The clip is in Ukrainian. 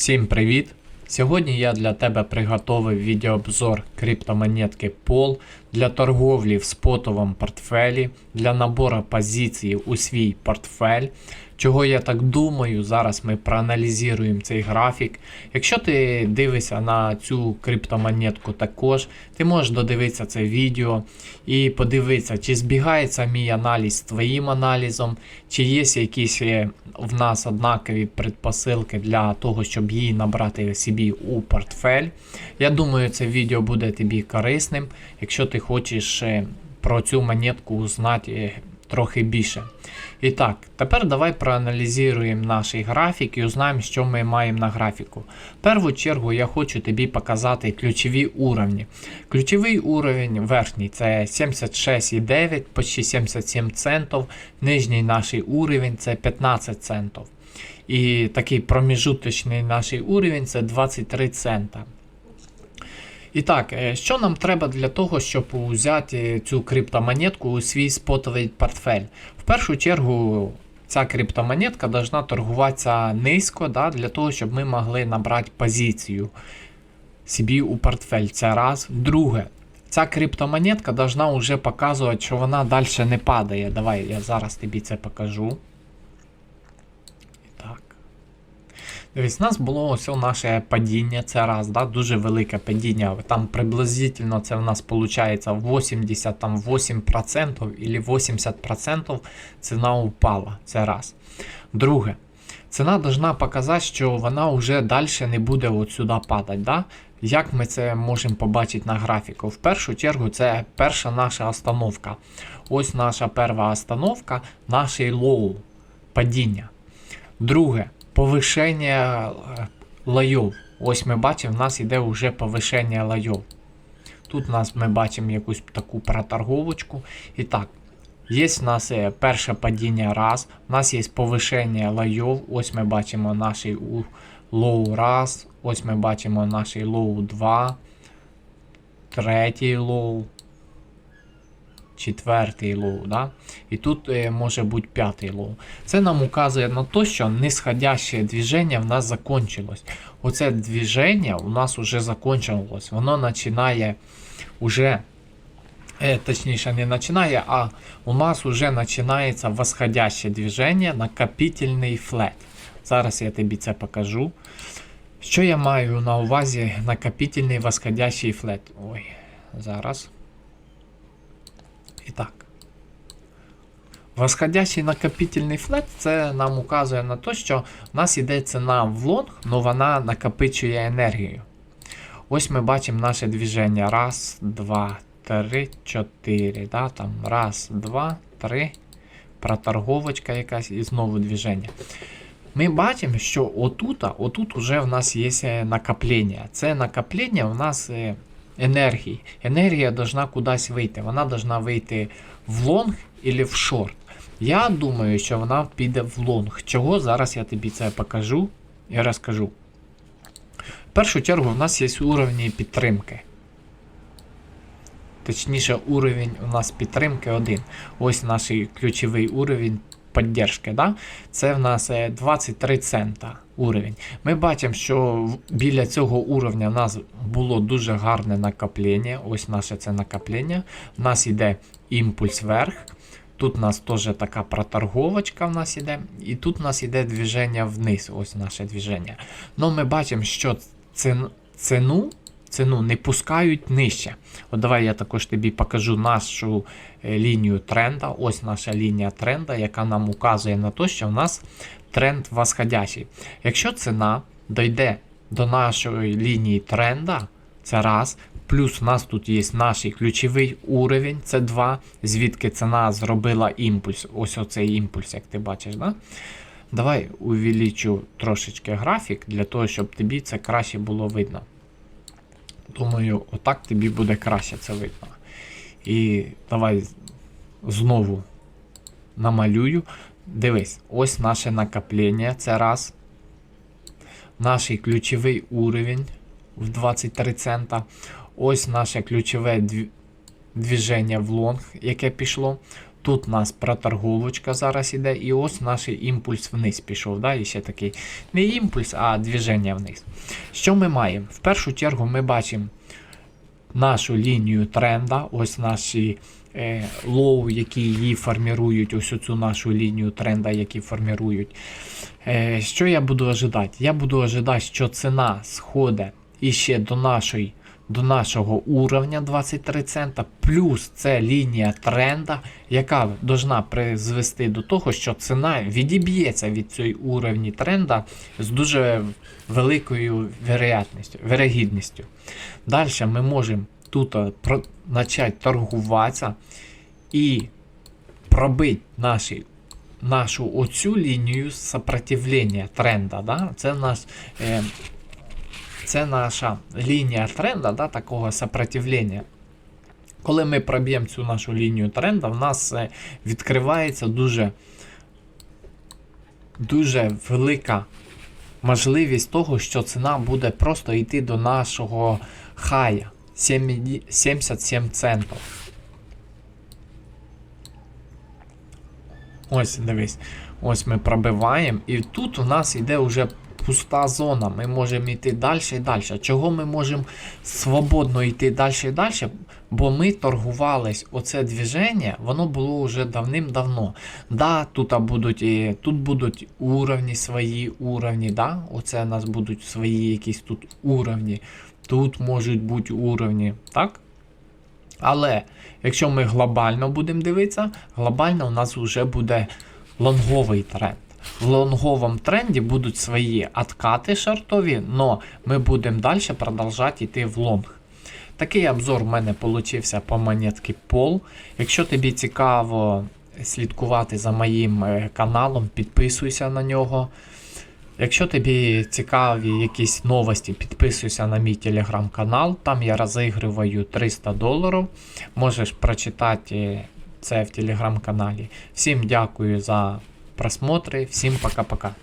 Всім привіт! Сьогодні я для тебе приготовив відеообзор криптомонетки POL для торговлі в спотовому портфелі, для набору позицій у свій портфель. Чого я так думаю, зараз ми проаналізуємо цей графік. Якщо ти дивишся на цю криптомонетку також, ти можеш додивитися це відео і подивитися, чи збігається мій аналіз з твоїм аналізом, чи є якісь е, в нас однакові предпосилки для того, щоб її набрати собі у портфель. Я думаю, це відео буде тобі корисним, якщо ти хочеш е, про цю монетку узнати е, трохи більше. І так, тепер давай проаналізуємо наш графік і узнаємо, що ми маємо на графіку. В першу чергу я хочу тобі показати ключові уровні. Ключовий уровень верхній це 76,9, почти 77 центів. Нижній наш уровень це 15 центів. І такий проміжуточний наш уровень це 23 цента. І так, е, що нам треба для того, щоб взяти цю криптомонетку у свій спотовий портфель? В першу чергу, ця криптомонетка должна торгуватися низько, да, для того, щоб ми могли набрати позицію собі у портфель. Це раз. Друге, ця криптомонетка должна вже показувати, що вона далі не падає. Давай я зараз тобі це покажу. І так. Дивись, у нас було ось наше падіння, це раз, да, дуже велике падіння. Там приблизительно це в нас виходить 88% або 80% ціна упала. Це раз. Друге, ціна повинна показати, що вона вже далі не буде от сюди падати. Да? Як ми це можемо побачити на графіку? В першу чергу, це перша наша остановка. Ось наша перша остановка, наш лоу падіння. Друге, повишення е, лайов. Ось ми бачимо, в нас йде вже повишення лайов. Тут у нас ми бачимо якусь таку проторговочку. І так, є в нас е, перше падіння раз, у нас є повишення лайов. Ось ми бачимо наш лоу раз, ось ми бачимо наш лоу 2, третій лоу, четвертий лоу. Да? І тут е, може бути п'ятий лоу. Це нам указує на те, що нисходяще движення в нас закончилось. Оце движення у нас вже закончилось. Воно починає уже, е, точніше, не починає, а у нас вже починається восходяще движення, накопительний флет. Зараз я тобі це покажу. Що я маю на увазі накопительний восходящий флет? Ой, зараз. І так. Восходящий накопительний флет це нам указує на те, що в нас йде ціна в лонг, але вона накопичує енергію. Ось ми бачимо наше движення. Раз, два, три, чотири. Да? Там Раз, два, три. Проторговочка якась і знову движення. Ми бачимо, що отут, отут уже в нас є накоплення. Це накоплення в нас е, енергії. Енергія должна кудись вийти. Вона должна вийти в лонг або в шорт. Я думаю, що вона піде в лонг. Чого зараз я тобі це покажу і розкажу. В першу чергу, в нас є уровні підтримки. Точніше, уровень у нас підтримки один. Ось наш ключовий уровень підтримки. Да? Це в нас е, 23 цента уровень. Ми бачимо, що біля цього уровня в нас було дуже гарне накоплення. Ось наше це накоплення. У нас йде імпульс вверх. Тут у нас теж така проторговочка в нас іде. І тут у нас іде движення вниз. Ось наше движення. Ну ми бачимо, що ціну, ціну не пускають нижче. От давай я також тобі покажу нашу е, лінію тренда. Ось наша лінія тренда, яка нам указує на те, що в нас тренд восходящий. Якщо ціна дойде до нашої лінії тренда, це раз. Плюс у нас тут є наш ключовий уровень, це 2, звідки ціна зробила імпульс. Ось оцей імпульс, як ти бачиш. Да? Давай увеличу трошечки графік для того, щоб тобі це краще було видно. Думаю, отак тобі буде краще це видно. І давай знову намалюю. Дивись, ось наше накоплення. Це раз. Наш ключовий уровень в 23 цента. Ось наше ключове дві- движення в лонг, яке пішло. Тут у нас проторговочка зараз іде, і ось наш імпульс вниз пішов. Да? І ще такий не імпульс, а движення вниз. Що ми маємо? В першу чергу ми бачимо нашу лінію тренда, ось наші е, лоу, які її формірують, ось цю нашу лінію тренда, які формірують. Е, що я буду ожидати? Я буду ожидати, що ціна сходить іще до нашої. До нашого уровня 23 цента, плюс це лінія тренда, яка должна призвести до того, що ціна відіб'ється від цієї уровні тренда з дуже великою вероятністю, вирогідністю. Далі ми можемо тут е, почати торгуватися і пробити наші, нашу оцю лінію сопротивлення тренда. Да? Це наш. Е, це наша лінія тренда, да, такого сопротивлення. Коли ми проб'ємо цю нашу лінію тренда, в нас е, відкривається дуже, дуже велика можливість того, що ціна буде просто йти до нашого хая 77 центів. Ось, дивись. Ось ми пробиваємо, і тут у нас йде вже пуста зона. Ми можемо йти далі і далі. Чого ми можемо свободно йти далі і далі? Бо ми торгувались, оце движення, воно було вже давним-давно. Да, тут будуть, тут будуть уровні, свої уровні. Да? Оце у нас будуть свої якісь тут уровні. Тут можуть бути уровні. Так? Але якщо ми глобально будемо дивитися, глобально у нас вже буде лонговий тренд. В лонговому тренді будуть свої откати шартові, але ми будемо далі продовжувати йти в лонг. Такий обзор в мене получився по монетки Пол. Якщо тобі цікаво слідкувати за моїм е, каналом, підписуйся на нього. Якщо тобі цікаві якісь новості, підписуйся на мій телеграм-канал. Там я розігрываю 300 доларів. Можеш прочитати це в телеграм-каналі. Всім дякую за просмотри, Всем пока-пока.